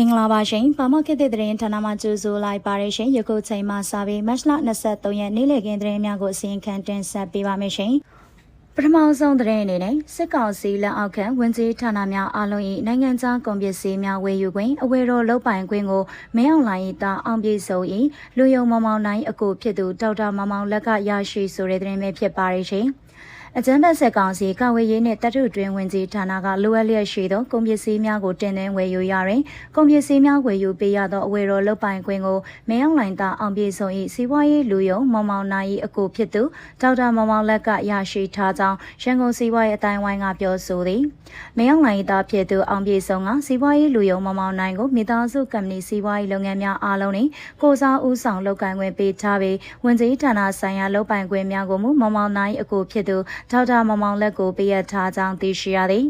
မင်္ဂလာပါရှင်။ဘာမခေတ်တဲ့သတင်းဌာနမှကြိုဆိုလိုက်ပါရရှင်။ယခုချိန်မှစပြီးမတ်လ23ရက်နေ့လည်ခင်းသတင်းများကိုအစီအခံတင်ဆက်ပေးပါမယ်ရှင်။ပထမဆုံးသတင်းအနေနဲ့စစ်ကောင်စီလက်အောက်ခံဝန်ကြီးဌာနများအားလုံး၏နိုင်ငံခြားကုန်ပစ္စည်းများဝယ်ယူခွင့်အဝယ်တော်လုပ်ပိုင်ခွင့်ကိုမင်းအောင်လှိုင်၏တာအောင်ပြေဆုံး၏လူယုံမောင်မောင်နိုင်အကိုဖြစ်သူဒေါက်တာမောင်မောင်လက်ကရရှိဆိုတဲ့သတင်းပဲဖြစ်ပါရရှင်။ အကြမ်းဖက်ဆက်ကောင်စီကာဝေးရေးနှင့်တပ်ထုတွင်ဝင်ကြီးဌာနကလိုအပ်လျက်ရှိသောကုန်ပစ္စည်းများကိုတင်သွင်းဝယ်ယူရတွင်ကုန်ပစ္စည်းများဝယ်ယူပေးရသောအဝယ်တော်လုပ်ပိုင်ခွင့်ကိုမင်းအောင်လိုင်သာအောင်ပြေဆုံး၏စီးပွားရေးလူယုံမောင်မောင်နိုင်၏အကိုဖြစ်သူဒေါက်တာမောင်မောင်လက်ကရရှိထားကြောင်းရန်ကုန်စီးပွားရေးအတိုင်းဝိုင်းကပြောဆိုသည်မင်းအောင်လိုင်သားဖြစ်သူအောင်ပြေဆုံးကစီးပွားရေးလူယုံမောင်မောင်နိုင်ကိုမိသားစုကမ္ပဏီစီးပွားရေးလုပ်ငန်းများအားလုံးနှင့်ကိုစားဦးဆောင်လုပ်ကိုင်ခွင့်ပေးထားပြီးဝင်ကြီးဌာနဆိုင်ရာလုပ်ပိုင်ခွင့်များကိုမူမောင်မောင်နိုင်အကိုဖြစ်သူဒေါက်တာမောင်မောင်လက်ကိုပေးရထားကြောင်းသိရှိရသည်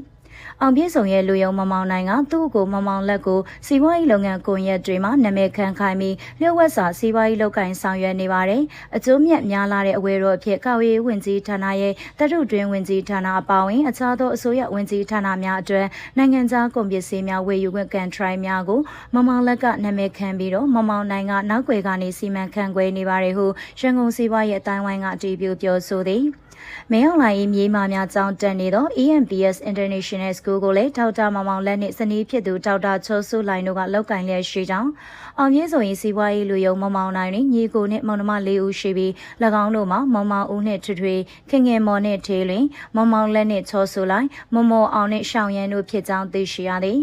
အောင်ပြည့်စုံရဲ့လူယုံမမောင်နိုင်ကသူ့ကိုမမောင်လက်ကိုစီးပွားရေးလုပ်ငန်းကွန်ရက်တွေမှာနာမည်ခံခိုင်းပြီးလျှို့ဝှက်စာစီးပွားရေးလုပ်ကိုင်ဆောင်ရွက်နေပါတယ်။အကျိုးမြတ်များလာတဲ့အဝယ်တော်အဖြစ်ကာဝေးဝင်ကြီးဌာနရဲ့တတုတွင်ဝင်ကြီးဌာနအပါအဝင်အခြားသောအစိုးရဝင်ကြီးဌာနများအတွက်နိုင်ငံခြားကုန်ပစ္စည်းများဝယ်ယူခွင့်ကန်ထရိုင်းများကိုမမောင်လက်ကနာမည်ခံပြီးတော့မမောင်နိုင်ကနောက်ွယ်ကနေစီမံခန့်ခွဲနေပါတယ်ဟုရန်ကုန်စီးပွားရေးအတိုင်းဝိုင်းကအတည်ပြုပြောဆိုသည်။မင်းအောင်လှိုင်၏မြေမာများကြောင်းတက်နေသော EMBS International School ကိုလည်းဒေါက်တာမောင်မောင်လက်နှင့်ဇနီးဖြစ်သူဒေါက်တာချိုးဆူလိုင်တို့ကလောက်ကင်လျက်ရှိကြောင်းအောင်မြင့်ဆိုရင်စီးပွားရေးလူယုံမောင်မောင်နိုင်နှင့်ညီကိုနှင့်မောင်နှမ၄ဦးရှိပြီး၎င်းတို့မှာမောင်မောင်ဦးနှင့်ထွေထွေခင်ငယ်မော်နှင့်ထေးလွင်မောင်မောင်လက်နှင့်ချောဆူလိုင်မမော်အောင်နှင့်ရှောင်းရန်တို့ဖြစ်ကြောင်းသိရှိရသည်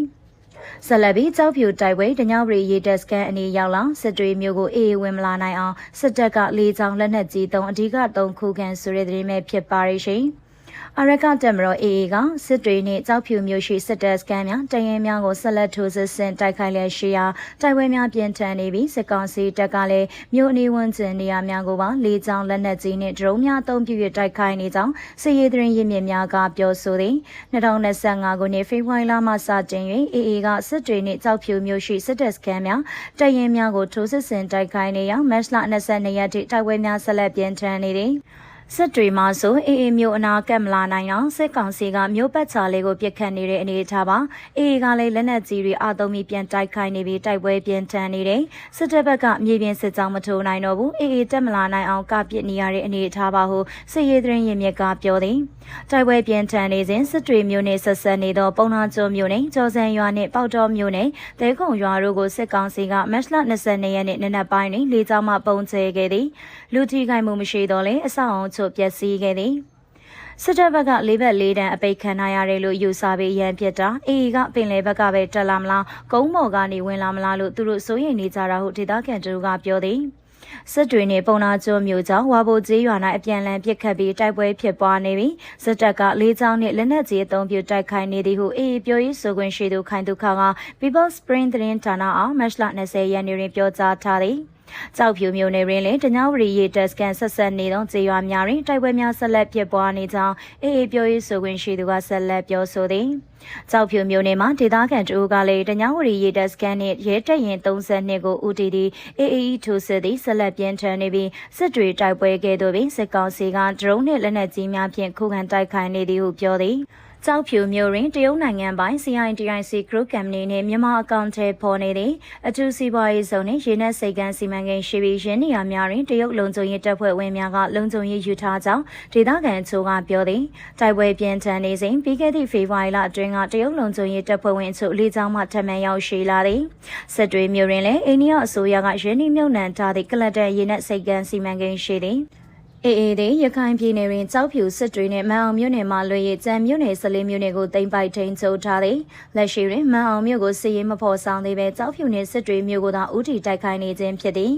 ဆက်လက်ပြီးကြောက်ဖြူတိုက်ပွဲတညောင်ရီရေတက်စကန်အနေရောက်လာစစ်တွေမျိုးကိုအေးဝင်မလာနိုင်အောင်စစ်တပ်ကလေးချောင်းလက်နက်ကြီးသုံးအဓိကသုံးခုခံဆိုတဲ့သတင်းပဲဖြစ်ပါရဲ့ရှင်။ အရကတက်မတော် AA ကစစ်တွေနှင့်ကြောက်ဖြူမျိုးရှိစစ်တပ်စခန်းများတရင်များကိုဆက်လက်ထိုးစစ်ဆင်တိုက်ခိုက်လျက်ရှိရာတိုက်ပွဲများပြင်းထန်နေပြီးစစ်ကောင်စီတပ်ကလည်းမြို့အနီးဝန်းကျင်နေရာများကိုပါလေကြောင်းလက်နက်ကြီးနှင့်ဒရုန်းများအသုံးပြု၍တိုက်ခိုက်နေကြောင်းစစ်ရေးသတင်းရင်းမြစ်များကပြောဆိုသည်2025ခုနှစ်ဖေဖော်ဝါရီလမှစတင်၍ AA ကစစ်တွေနှင့်ကြောက်ဖြူမျိုးရှိစစ်တပ်စခန်းများတရင်များကိုထိုးစစ်ဆင်တိုက်ခိုက်နေရာမတ်လ22ရက်ထိတိုက်ပွဲများဆက်လက်ပြင်းထန်နေသည် စစ်တွေမှာဆိုအေးအေးမျိုးအနာကက်မလာနိုင်အောင်စစ်ကောင်စီကမျိုးပတ်ချာလေးကိုပြစ်ခတ်နေတဲ့အနေအထားပါအေးအေးကလည်းလက်နက်ကြီးတွေအသုံးပြီးပြန်တိုက်ခိုက်နေပြီးတိုက်ပွဲပြင်းထန်နေတယ်စစ်တပ်ဘက်ကမြေပြင်စစ်ကြောင်းမထိုးနိုင်တော့ဘူးအေးအေးတက်မလာနိုင်အောင်ကပစ်နေရတဲ့အနေအထားပါဟုစစ်ရေးသတင်းရင်းမြစ်ကပြောသည်တိုက်ပွဲပြင်းထန်နေစဉ်စစ်တွေမျိုးနဲ့ဆက်ဆက်နေသောပုံနာကျွန်းမျိုးနဲ့ကြော်စံရွာနဲ့ပေါတော်မျိုးနဲ့တဲခုံရွာတို့ကိုစစ်ကောင်စီကမတ်လ22ရက်နေ့နနက်ပိုင်းတွင်လေကြောင်းမှပုံချခဲ့သည်လူထိခိုက်မှုမရှိတော့လဲအဆောက်အုံချို့ပျက်စီးခဲ့သည်စစ်တပ်ဘက်ကလေးဘက်လေးတန်းအပိတ်ခံထားရတယ်လို့ယူဆပြီးရန်ဖြစ်တာအေအေကပင်လယ်ဘက်ကပဲတက်လာမလားကုန်းမော်ကနေဝင်လာမလားလို့သူတို့စိုးရိမ်နေကြတာဟုဒေသခံတို့ကပြောသည်စစ်တွေနဲ့ပုံနာကျွန်းမျိုးကြောင့်ဝါဘိုကျေးရွာ၌အပြန်လန်ပစ်ခတ်ပြီးတိုက်ပွဲဖြစ်ပွားနေပြီးစစ်တပ်ကလေးချောင်းနဲ့လက်နက်ကြီးအုံပြုတိုက်ခိုက်နေသည်ဟုအေးပြောရေးဆိုခွင့်ရှိသူခိုင်သူခါက People Spring သတင်းဌာနအားမတ်လ20ရက်နေ့တွင်ပြောကြားထားသည်။ ကြောက်ဖြူမျိုးနယ်ရင်းလင်တညဝရီရေတက်စကန်ဆက်ဆက်နေသောခြေရွာများတွင်တိုက်ပွဲများဆက်လက်ဖြစ်ပွားနေကြောင်းအေးအေးပြောရေးဆိုခွင့်ရှိသူကဆက်လက်ပြောဆိုသည်ကြောက်ဖြူမျိုးနယ်မှာဒေသခံတို့ကလည်းတညဝရီရေတက်စကန်နှင့်ရဲတပ်ရင်32ကို UTD AAE ထိုးစစ်သည်ဆက်လက်ပြင်းထန်နေပြီးစစ်တွေတိုက်ပွဲကဲ့သို့ပင်စစ်ကောင်စီကဒရုန်းနှင့်လက်နက်ကြီးများဖြင့်ခုခံတိုက်ခိုက်နေသည်ဟုပြောသည် ကြောက်ဖြူမျိုးတွင်တရုတ်နိုင်ငံပိုင် CITIC Group Company နှင့်မြန်မာအကောင့်ထဲပေါ်နေသည့်အထူးစီးပွားရေးဇုံနှင့်ရေနက်စိတ်ကမ်းစီမံကိန်းရှိပြီးရင်းနေရာများတွင်တရုတ်လုံခြုံရေးတပ်ဖွဲ့ဝင်များကလုံခြုံရေးယူထားကြောင်းဒေသခံအချို့ကပြောသည်တိုက်ပွဲပြင်းထန်နေစဉ်ပြီးခဲ့သည့်ဖေဖော်ဝါရီလအတွင်းကတရုတ်လုံခြုံရေးတပ်ဖွဲ့ဝင်အချို့လေးချောင်းမှထပ်မံရောက်ရှိလာသည်စစ်တွေမျိုးတွင်လည်းအိန္ဒိယအစိုးရကရင်းနှီးမြှုပ်နှံထားသည့်ကလတ်တရေနက်စိတ်ကမ်းစီမံကိန်းရှိသည် အေးအေးတဲ့ရခိုင်ပြည်နယ်တွင်ကြောက်ဖြူစစ်တွေနဲ့မန်အောင်မြို့နယ်မှာလွှဲရကြံမြို့နယ်စလေးမြို့နယ်ကိုတင်ပိုက်ထိန်ချုပ်ထားသည်လက်ရှိတွင်မန်အောင်မြို့ကိုစစ်ရေးမဖော်ဆောင်သေးပဲကြောက်ဖြူနှင့်စစ်တွေမြို့ကိုသာဥတီတိုက်ခိုင်းနေခြင်းဖြစ်သည်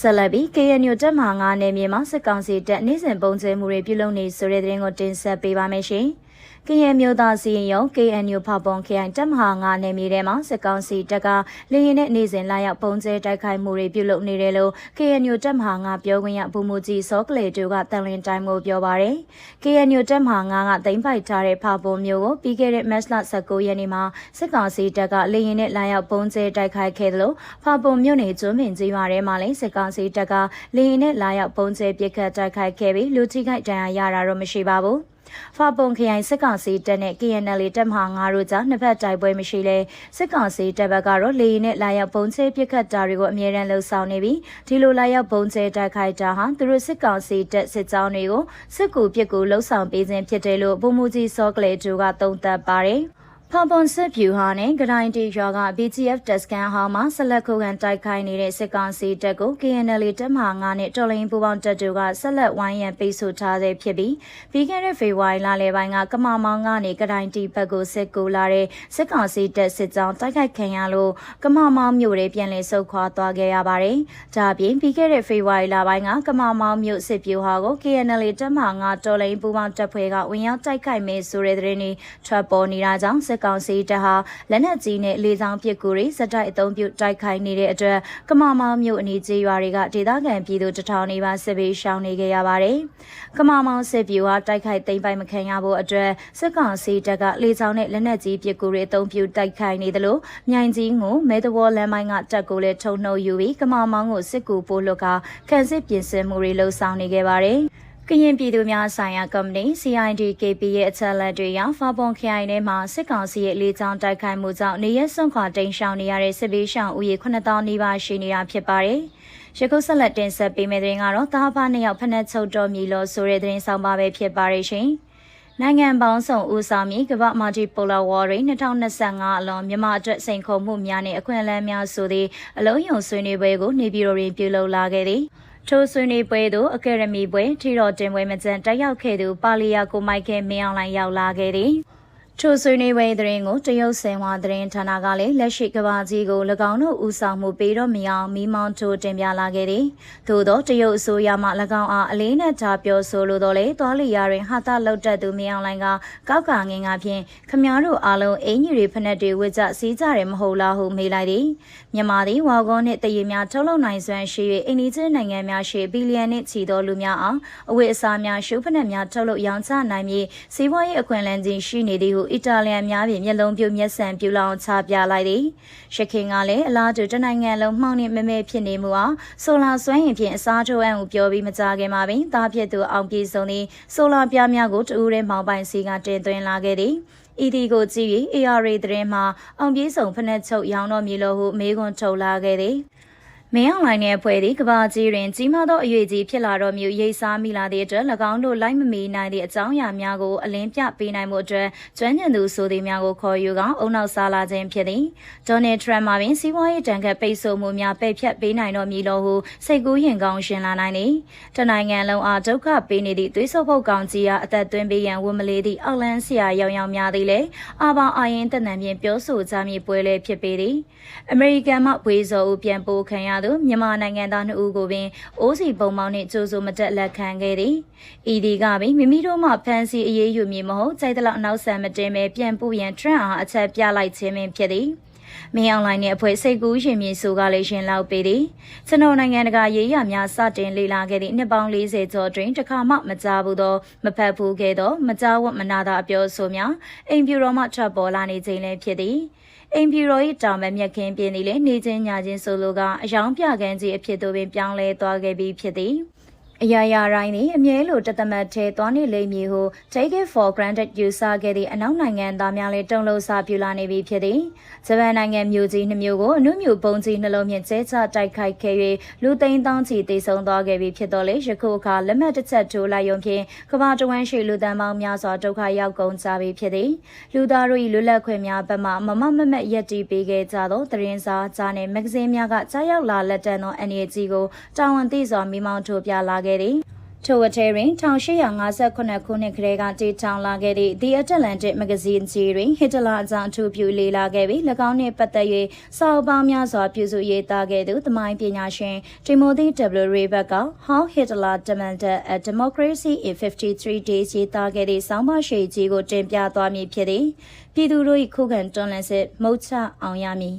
ဆက်လက်ပြီး KNU တပ်မဟာ9နယ်မြေမှာစစ်ကောင်စီတပ်နေ့စဉ်ပုံကျဲမှုတွေပြုလုပ်နေဆိုတဲ့သတင်းကိုတင်ဆက်ပေးပါမယ်ရှင်။ ကရင်မျိုးသားစီရင်ရုံ KNU ဖောက်ပုံခရိုင်တပ်မဟာ9နယ်မြေထဲမှာစစ်ကောင်စီတပ်ကလေရင်နဲ့နေစဉ်လာရောက်ပုံကျဲတိုက်ခိုက်မှုတွေပြုလုပ်နေတယ်လို့ KNU တပ်မဟာ9ပြောခွင့်ရဗိုလ်မှူးကြီးစောကလေတူကတန်လင်းတိုင်းကိုပြောပါရယ် KNU တပ်မဟာ9ကသိမ်းပိုက်ထားတဲ့ဖောက်ပုံမျိုးကိုပြီးခဲ့တဲ့မတ်လ19ရက်နေ့မှာစစ်ကောင်စီတပ်ကလေရင်နဲ့လာရောက်ပုံကျဲတိုက်ခိုက်ခဲ့တယ်လို့ဖောက်ပုံမျိုးနေကျွန်းပင်ကြီးရွာထဲမှာလည်းစစ်ကောင်စီတပ်ကလေရင်နဲ့လာရောက်ပုံကျဲပစ်ခတ်တိုက်ခိုက်ခဲ့ပြီးလူထိခိုက်ဒဏ်ရာရတာတော့မရှိပါဘူး။ ဖာပုံခရိုင်စစ်ကောင်စီတပ်နဲ့ KNL တပ်မဟာ9တို့ကြားနှစ်ဖက်တိုက်ပွဲမရှိလဲစစ်ကောင်စီတပ်ဘက်ကတော့လေရင်နဲ့လာရောက်ပုံချဲပစ်ခတ်တာတွေကိုအမြဲတမ်းလှုံ့ဆော်နေပြီးဒီလိုလာရောက်ပုံချဲတိုက်ခိုက်တာဟာသူတို့စစ်ကောင်စီတပ်စစ်ကြောင်းတွေကိုစစ်ကူပစ်ကူလှုံ့ဆော်ပေးခြင်းဖြစ်တယ်လို့ဗိုလ်မှူးကြီးစောကလေတူကသုံးသပ်ပါတယ်။ ဖော်ပွန်စစ်ဖြူဟာနဲ့ဂဒိုင်တီရွာက BGF တက်စကန်ဟောင်းမှာဆက်လက်ခုခံတိုက်ခိုက်နေတဲ့စစ်ကောင်စီတပ်ကို KNL တပ်မဟာ9နဲ့တော်လိုင်းပူပေါင်းတပ်တို့ကဆက်လက်ဝိုင်းရန်ပိတ်ဆို့ထားသေးဖြစ်ပြီးပြီးခဲ့တဲ့ဖေဖော်ဝါရီလလယ်ပိုင်းကကမာမောင်ကနေဂဒိုင်တီဘက်ကိုစစ်ကူလာတဲ့စစ်ကောင်စီတပ်စစ်ကြောင်းတိုက်ခိုက်ခံရလို့ကမာမောင်မြို့တွေပြန်လည်ဆုတ်ခွာသွားခဲ့ရပါတယ်။ဒါအပြင်ပြီးခဲ့တဲ့ဖေဖော်ဝါရီလပိုင်းကကမာမောင်မြို့စစ်ဖြူဟာကို KNL တပ်မဟာ9တော်လိုင်းပူပေါင်းတပ်ဖွဲ့ကဝင်ရောက်တိုက်ခိုက်မယ်ဆိုတဲ့သတင်းတွေထွက်ပေါ်နေတာကြောင့်စစ်ကောင်စီတပ်ဟာလက်နက်ကြီးနဲ့လေဆောင်ပစ်ကူတွေစက်တိုက်အုံပြုတိုက်ခိုက်နေတဲ့အတွက်ကမာမောင်မြို့အနီးကျေးရွာတွေကဒေသခံပြည်သူတထောင်နေပါစစ်ပေးရှောင်နေကြရပါတယ်။ကမာမောင်စစ်ပြူဟာတိုက်ခိုက်သိမ်းပိုက်မခံရဖို့အတွက်စစ်ကောင်စီတပ်ကလေဆောင်နဲ့လက်နက်ကြီးပစ်ကူတွေအုံပြုတိုက်ခိုက်နေတယ်လို့မြိုင်ကြီးကိုမဲတဘောလမ်းပိုင်းကတပ်ကိုလည်းထုံနှုတ်ယူပြီးကမာမောင်ကိုစစ်ကူပို့လွတ်ကခန့်စစ်ပြင်ဆင်မှုတွေလှုံ့ဆော်နေခဲ့ပါတယ်။ ကရင်ပြည်သူများဆိုင်ရာကော်မတီ CIDKP ရဲ့အချက်အလက်တွေအရဖာပွန်ခရိုင်ထဲမှာစစ်ကောင်စီရဲ့လေကြောင်းတိုက်ခိုက်မှုကြောင့်နေရက်စွန့်ခွာတိမ်းရှောင်နေရတဲ့စစ်ဘေးရှောင်ဦးရေ9000နီးပါးရှိနေတာဖြစ်ပါတယ်။ရခုဆက်လက်တင်ဆက်ပေးမယ့်တဲ့ရင်ကတော့တာဖာနှစ်ယောက်ဖက်နှက်ချုပ်တော်မြည်လို့ဆိုတဲ့တဲ့ဆောင်ပါပဲဖြစ်ပါတယ်ရှင်။နိုင်ငံပေါင်းစုံဦးဆောင်ပြီးကမ္ဘာမာတီပိုလာဝါရီ2025အလွန်မြန်မာအတွက်စိန်ခေါ်မှုများနဲ့အခွင့်အလမ်းများဆိုသည့်အလုံးယုံဆွေးနွေးပွဲကိုနေပြည်တော်တွင်ပြုလုပ်လာခဲ့သည်။ ထိုဆွေးနွေးပွဲသို့အကယ်ဒမီပွဲထီတော်တင်ပွဲမကျန်တက်ရောက်ခဲ့သူပါလီယာကိုမိုက်ကဲမင်းအောင်လှိုင်ရောက်လာခဲ့သည် ထိုဆွေးနွေးပွဲသတင်းကိုတရုတ်ဆင်ဝါသတင်းဌာနကလည်းလက်ရှိကဘာကြီးကို၎င်းတို့ဦးဆောင်မှုပေးတော့မရအောင်မိမောင်းထိုးတင်ပြလာခဲ့သည်။သို့သောတရုတ်အစိုးရမှ၎င်းအားအလေးနဲ့ထားပြောဆိုလိုတော့လေသွားလီယာတွင်ဟာတာလောက်တတ်သူမြောင်လိုင်းကကောက်ကငင်ကဖြင့်ခမားတို့အားလုံးအင်ကြီးတွေဖက်နှက်တွေဝစ်ကြစီးကြတယ်မဟုတ်လားဟုမေးလိုက်သည်။မြန်မာသည်ဝါကောနှင့်တရေများထုတ်လုပ်နိုင်စွမ်းရှိ၍အိန္ဒိချင်းနိုင်ငံများရှိဘီလီယံနှင့်ချီသောလူများအားအဝတ်အစားများရှုဖက်နှက်များထုတ်လုပ်ရောင်းချနိုင်ပြီးစီးပွားရေးအခွင့်အလမ်းကြီးရှိနေသည်ဟုအီတာလီယန်များဖြင့်မျက်လုံးပြုမျက်စံပြူလောင်ချပြလိုက်သည်ရခင်ကလည်းအလားတူတနိုင်ငံလုံးမှောင်နှင့်မမဲဖြစ်နေမှုအားဆိုလာစွမ်းရင်ဖြင့်အစားထိုးအံ့ကိုပြောပြီးမကြခင်မှာပင်တားဖြစ်သူအောင်ပြေဆုံးသည်ဆိုလာပြားများကိုတူးရဲမှောင်ပိုင်စီကတင်သွင်းလာခဲ့သည်ဤဒီကိုကြည့်ပြီး ARA သတင်းမှာအောင်ပြေဆုံးဖက်နှက်ချုပ်ရောင်းတော်မည်လို့ဟုမေးခွန်းထုတ်လာခဲ့သည် မင်းအောင်လိုင်းရဲ့အဖွဲ့ဒီကဘာကြီးတွင်ကြီးမားသောအရေးကြီးဖြစ်လာတော့မျိုးရိတ်စားမိလာသည့်အတွက်၎င်းတို့လိုက်မမီနိုင်သည့်အကြောင်းအရာများကိုအလင်းပြပေးနိုင်မှုအတွက်ကျွမ်းကျင်သူဆိုသည်များကိုခေါ်ယူကအုံနောက်စားလာခြင်းဖြစ်သည်။ဒေါ်နယ်ထရမ့်မှပင်စီးပွားရေးတန်ခတ်ပိတ်ဆို့မှုများပိတ်ဖြတ်ပေးနိုင်တော့မည်လို့ဟုစိတ်ကူးရင်ကောင်းရှင်လာနိုင်သည်။တနိုင်ငံလုံးအားဒုက္ခပေးနေသည့်သွေးဆုပ်ဖုတ်ကောင်ကြီးအားအသက်သွင်းပေးရန်ဝန်မလေးသည့်အောက်လန်းဆရာရောင်ရောင်များသည်လည်းအာဘောင်အာရင်တနံဖြင့်ပြောဆိုကြမည်ပွဲလည်းဖြစ်ပေသည်။အမေရိကန်မှဝေဇော်ဦးပြန်ပို့ခံရသူမြန်မာနိုင်ငံသားနှစ်ဦးကိုပင်အိုးစီပုံပေါင်းနှင့်ကြိုးစိုးမတက်လက်ခံခဲ့သည်။ဤဒီကပင်မိမိတို့မှဖန်စီအရေးယူမည်မဟုတ်ကြိုက်သလောက်နောက်ဆံမတင်ပဲပြန်ပူရန်ထရန့်အားအချက်ပြလိုက်ခြင်းပင်ဖြစ်သည်။ မင်းအောင်လိုင်းနဲ့အဖွဲ့စိတ်ကူးရှင်မြေဆိုကလေးရှင်လောက်ပေသည်ကျွန်တော်နိုင်ငံတကာရေးရများစတင်လေ့လာခဲ့သည့်နှစ်ပေါင်း40ကျော်တွင်တခါမှမကြားဘူးသောမဖတ်ဘူးခဲ့သောမကြားဝတ်မနာသာအပြောဆိုများအိမ်ပြူတော်မှထွက်ပေါ်လာနေခြင်းလည်းဖြစ်သည်အိမ်ဖြူတော်၏တာမန်မြက်ခင်းပြင်းသည်လည်းနေချင်းညချင်းဆိုလိုကအယောင်ပြကန်းကြီးအဖြစ်သို့ပင်ပြောင်းလဲသွားခဲ့ပြီးဖြစ်သည် အရာရာတိုင်းသည်အမြဲလိုတသမတ်ထဲသွားနေလိမ့်မည်ဟု take it for granted ယူဆခဲ့သည့်အနောက်နိုင်ငံသားများလည်းတုံ့လုံစာပြလာနေပြီဖြစ်သည်ဂျပန်နိုင်ငံမျိုးကြီးနှမျိုးကိုအနုမျိုးပုံကြီးနှလုံးဖြင့်ကျဲချတိုက်ခိုက်ခဲ့၍လူသိန်းသောင်းချီသေဆုံးသွားခဲ့ပြီဖြစ်တော်လေယခုအခါလက်မှတ်တစ်ချက်ထိုးလိုက်ရုံဖြင့်ကမ္ဘာတဝန်းရှိလူသန်းပေါင်းများစွာဒုက္ခရောက်ကုန်ကြပြီဖြစ်သည်လူသားတို့၏လွတ်လပ်ခွင့်များဘက်မှမမမမက်ရက်တီးပေးခဲ့ကြသောသတင်းစာကြားနှင့်မဂ္ဂဇင်းများကကြားရောက်လာလက်တန်သောအနေကြီးကိုတာဝန်သိစွာမိမောင်းထုတ်ပြလာခဲ့သည်ထိုအထဲတွင်1858ခုနှစ်ကလေးကတည်ထောင်လာခဲ့သည့် The Atlantic Magazine ကြီးတွင်ဟစ်တလာအကြောင်းအထူးပြုလေ့လာခဲ့ပြီး၎င်းနှင့်ပတ်သက်၍စာအုပ်ပေါင်းများစွာပြုစုရေးသားခဲ့သူသမိုင်းပညာရှင် Timothy W. Rayback က How Hitler Demanded a Democracy in 53 Days ရေးသားခဲ့သည့်ဆောင်းပါးရှည်ကြီးကိုတင်ပြသွားမည်ဖြစ်သည်ပြည်သူတို့၏ခုခံတွန်းလှန်စစ်မုတ်ချအောင်ရမည်